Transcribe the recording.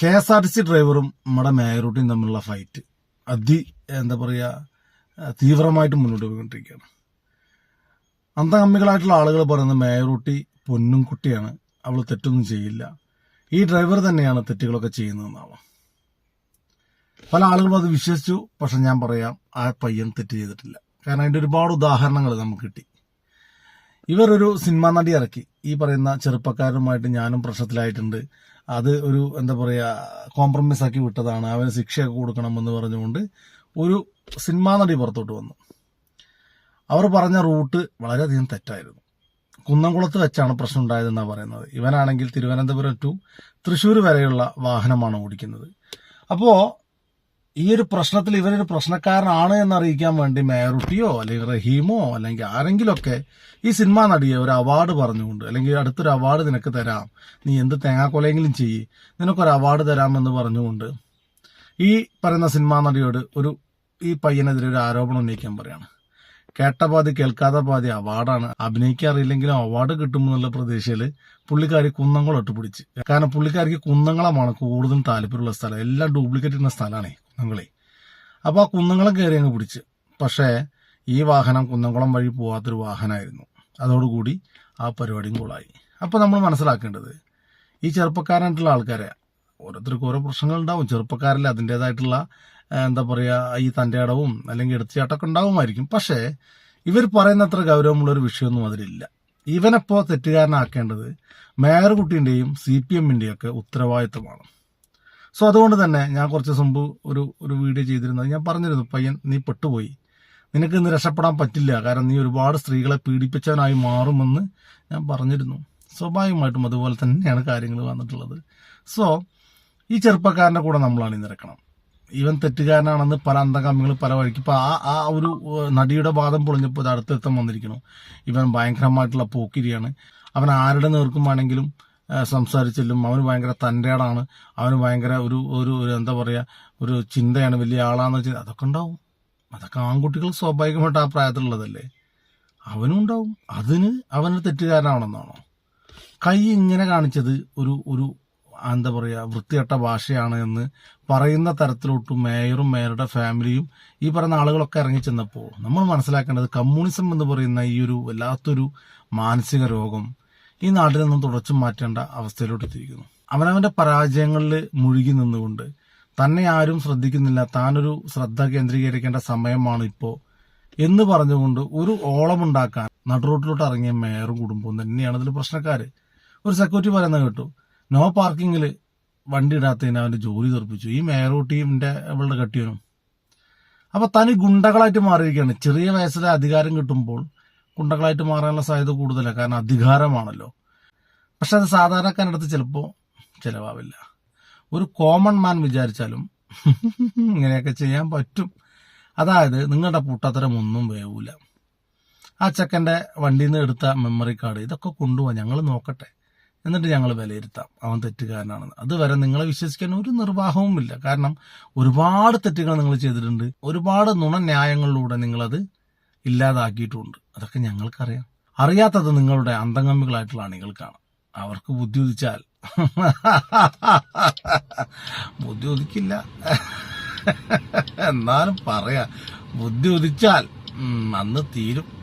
K S R T C ഡ്രൈവറും നമ്മുടെ മേയറൂട്ടിയും തമ്മിലുള്ള ഫൈറ്റ് അതി എന്താ പറയുക തീവ്രമായിട്ട് മുന്നോട്ട് പോയിക്കൊണ്ടിരിക്കുകയാണ്. അന്തകമ്മികളായിട്ടുള്ള ആളുകൾ പറയുന്നത് മേയറൂട്ടി പൊന്നും കുട്ടിയാണ് അവൾ തെറ്റൊന്നും ചെയ്യില്ല. ഈ ഡ്രൈവർ തന്നെയാണ് തെറ്റുകളൊക്കെ ചെയ്യുന്നതെന്നാണ് പല ആളുകളും അത് വിശ്വസിച്ചു പക്ഷെ ഞാൻ പറയാം ആ പയ്യൻ തെറ്റ് ചെയ്തിട്ടില്ല. കാരണം അതിന്റെ ഒരുപാട് ഉദാഹരണങ്ങൾ നമുക്ക് കിട്ടി. ഇവർ ഒരു സിനിമാ നടി ഇറക്കി. ഈ പറയുന്ന ചെറുപ്പക്കാരുമായിട്ട് ഞാനും പ്രശ്നത്തിലായിട്ടുണ്ട്. അത് ഒരു എന്താ പറയുക കോംപ്രമൈസ് ആക്കി വിട്ടതാണ്. അവന് ശിക്ഷയൊക്കെ കൊടുക്കണമെന്ന് പറഞ്ഞുകൊണ്ട് ഒരു സിനിമാ നടി പുറത്തോട്ട് വന്നു. അവർ പറഞ്ഞ റൂട്ട് വളരെയധികം തെറ്റായിരുന്നു. കുന്നംകുളത്ത് വെച്ചാണ് പ്രശ്നം ഉണ്ടായതെന്നാണ് പറയുന്നത്. ഇവനാണെങ്കിൽ തിരുവനന്തപുരം ടു തൃശ്ശൂർ വരെയുള്ള വാഹനമാണ് ഓടിക്കുന്നത്. അപ്പോ ഈ ഒരു പ്രശ്നത്തിൽ ഇവരൊരു പ്രശ്നക്കാരനാണ് എന്ന് അറിയിക്കാൻ വേണ്ടി മേയറുട്ടിയോ അല്ലെങ്കിൽ റഹീമോ അല്ലെങ്കിൽ ആരെങ്കിലുമൊക്കെ ഈ സിനിമാ നടിയെ ഒരു അവാർഡ് പറഞ്ഞുകൊണ്ട് അല്ലെങ്കിൽ അടുത്തൊരു അവാർഡ് നിനക്ക് തരാം നീ എന്ത് തേങ്ങാക്കൊലയെങ്കിലും ചെയ്യ് നിനക്കൊരു അവാർഡ് തരാമെന്ന് പറഞ്ഞുകൊണ്ട് ഈ പറയുന്ന സിനിമാ നടിയോട് ഒരു ഈ പയ്യനെതിരെ ഒരു ആരോപണം ഉന്നയിക്കാൻ പറയാണ്. കേട്ട പാതി കേൾക്കാത്ത പാതി അവാർഡാണ് അഭിനയിക്കാറില്ലെങ്കിലും അവാർഡ് കിട്ടുമെന്നുള്ള പ്രതീക്ഷയിൽ പുള്ളിക്കാരി കുന്നംകുളം ഇട്ട് പിടിച്ച്. കാരണം പുള്ളിക്കാരിക്ക് കുന്നംകുളമാണ് കൂടുതലും താല്പര്യമുള്ള സ്ഥലം. എല്ലാം ഡ്യൂപ്ലിക്കേറ്റ് ചെയ്യുന്ന സ്ഥലമാണേ. കുന്നംകുളേ. അപ്പോൾ ആ കുന്നംകുളം കയറി അങ്ങ് പിടിച്ച്. പക്ഷേ ഈ വാഹനം കുന്നംകുളം വഴി പോകാത്തൊരു വാഹനമായിരുന്നു അതോടുകൂടി ആ പരിപാടിയും കൂളായി. അപ്പോൾ നമ്മൾ മനസ്സിലാക്കേണ്ടത് ഈ ചെറുപ്പക്കാരായിട്ടുള്ള ആൾക്കാരെ ഓരോരുത്തർക്കും ഓരോ പ്രശ്നങ്ങൾ ഉണ്ടാവും ചെറുപ്പക്കാരിൽ അതിന്റേതായിട്ടുള്ള എന്താ പറയുക ഈ തന്റെ ഇടവും അല്ലെങ്കിൽ എടുത്തുചാട്ടമൊക്കെ ഉണ്ടാവുമായിരിക്കും. പക്ഷേ ഇവർ പറയുന്ന അത്ര ഗൗരവമുള്ളൊരു വിഷയമൊന്നും അതിലില്ല. ഇവനെപ്പോൾ തെറ്റുകാരനാക്കേണ്ടത് മേയർ കുട്ടീന്റെയും സി പി എമ്മിന്റെയും ഒക്കെ ഉത്തരവാദിത്തമാണ് സോ അതുകൊണ്ട് തന്നെ ഞാൻ കുറച്ച് മുമ്പ് ഒരു ഒരു വീഡിയോ ചെയ്തിരുന്നത് ഞാൻ പറഞ്ഞിരുന്നു പയ്യൻ നീ പെട്ടുപോയി. നിനക്ക് ഇന്ന് രക്ഷപ്പെടാൻ പറ്റില്ല. കാരണം നീ ഒരുപാട് സ്ത്രീകളെ പീഡിപ്പിച്ചവനായി മാറുമെന്ന് ഞാൻ പറഞ്ഞിരുന്നു. സ്വാഭാവികമായിട്ടും അതുപോലെ തന്നെയാണ് കാര്യങ്ങൾ വന്നിട്ടുള്ളത്. സോ ഈ ചെറുപ്പക്കാരന്റെ കൂടെ നമ്മളാണ് ഇന്നിറക്കണം ഇവൻ തെറ്റുകാരനാണെന്ന് പല അന്തകാമികൾ പല വഴിക്ക് ഇപ്പം ആ ആ ഒരു നടിയുടെ വാദം പൊളിഞ്ഞപ്പോൾ ഇത് അടുത്തെത്തം വന്നിരിക്കണം ഇവൻ ഭയങ്കരമായിട്ടുള്ള പോക്കിരിയാണ്. അവൻ ആരുടെ നേർക്കുമാണെങ്കിലും സംസാരിച്ചെല്ലും അവന് ഭയങ്കര തന്റെടാണ്. അവന് ഭയങ്കര ഒരു ഒരു ഒരു എന്താ പറയുക ഒരു ചിന്തയാണ് വലിയ ആളാണെന്ന് വെച്ചാൽ അതൊക്കെ ഉണ്ടാവും. അതൊക്കെ ആൺകുട്ടികൾ സ്വാഭാവികമായിട്ട് ആ പ്രായത്തിലുള്ളതല്ലേ? അവനും ഉണ്ടാവും. അതിന് അവന് തെറ്റുകാരനാണെന്നാണോ? കൈ ഇങ്ങനെ കാണിച്ചത് ഒരു ഒരു എന്താ പറയുക വൃത്തികെട്ട ഭാഷയാണ് എന്ന് പറയുന്ന തരത്തിലോട്ട് മേയറും മേയറുടെ ഫാമിലിയും ഈ പറയുന്ന ആളുകളൊക്കെ ഇറങ്ങി ചെന്നപ്പോൾ നമ്മൾ മനസ്സിലാക്കേണ്ടത് കമ്മ്യൂണിസം എന്ന് പറയുന്ന ഈ ഒരു വല്ലാത്തൊരു മാനസിക രോഗം ഈ നാട്ടിൽ നിന്നും തുടച്ചു മാറ്റേണ്ട അവസ്ഥയിലോട്ട് എത്തിയിരിക്കുന്നു. അവനവന്റെ പരാജയങ്ങളിൽ മുഴുകി നിന്നുകൊണ്ട് തന്നെ ആരും ശ്രദ്ധിക്കുന്നില്ല. താനൊരു ശ്രദ്ധ കേന്ദ്രീകരിക്കേണ്ട സമയമാണ് ഇപ്പോ എന്ന് പറഞ്ഞുകൊണ്ട് ഒരു ഓളമുണ്ടാക്കാൻ നടുറോട്ടിലോട്ട് ഇറങ്ങിയ മേയറും കുടുംബവും തന്നെയാണ് ഇതിൽ പ്രശ്നക്കാര്. ഒരു സെക്യൂരിറ്റി പറയുന്നത് കേട്ടു. നോ പാർക്കിങ്ങിൽ വണ്ടി ഇടാത്തതിന് അവന്റെ ജോലി തെറിപ്പിച്ചു ഈ മേയറൂട്ടിയുടെ അവളുടെ കെട്ടിയനും അപ്പൊ തനി ഗുണ്ടകളായിട്ട് മാറിയിരിക്കുകയാണ്. ചെറിയ വയസ്സിലെ അധികാരം കിട്ടുമ്പോൾ ഗുണ്ടകളായിട്ട് മാറാനുള്ള സാധ്യത കൂടുതലാണ് കാരണം അധികാരമാണല്ലോ. പക്ഷെ അത് സാധാരണക്കാരുടെ അടുത്ത് ചിലപ്പോൾ ചിലവാവില്ല. ഒരു കോമൺ മാൻ വിചാരിച്ചാലും ഇങ്ങനെയൊക്കെ ചെയ്യാൻ പറ്റും. അതായത് നിങ്ങളുടെ പൂട്ടത്തരം ഒന്നും വേവൂല. ആ ചെക്കന്റെ വണ്ടിയിൽ നിന്ന് എടുത്ത മെമ്മറി കാർഡ് ഇതൊക്കെ കൊണ്ടുപോകാം ഞങ്ങൾ നോക്കട്ടെ. എന്നിട്ട് ഞങ്ങൾ വിലയിരുത്താം. അവൻ തെറ്റുകാരനാണെന്ന്. അതുവരെ നിങ്ങളെ വിശ്വസിക്കാൻ ഒരു നിർവാഹവുമില്ല. കാരണം ഒരുപാട് തെറ്റുകൾ നിങ്ങൾ ചെയ്തിട്ടുണ്ട്. ഒരുപാട് നുണന്യായങ്ങളിലൂടെ നിങ്ങളത് ഇല്ലാതാക്കിയിട്ടുമുണ്ട് അതൊക്കെ ഞങ്ങൾക്കറിയാം. അറിയാത്തത് നിങ്ങളുടെ അന്തംഗമ്മികളായിട്ടുള്ള അണികൾക്കാണ്. അവർക്ക് ബുദ്ധി ഉദിച്ചാൽ ബുദ്ധി ഉദിക്കില്ല എന്നാലും പറയാ. ബുദ്ധി ഉദിച്ചാൽ അന്ന് തീരും.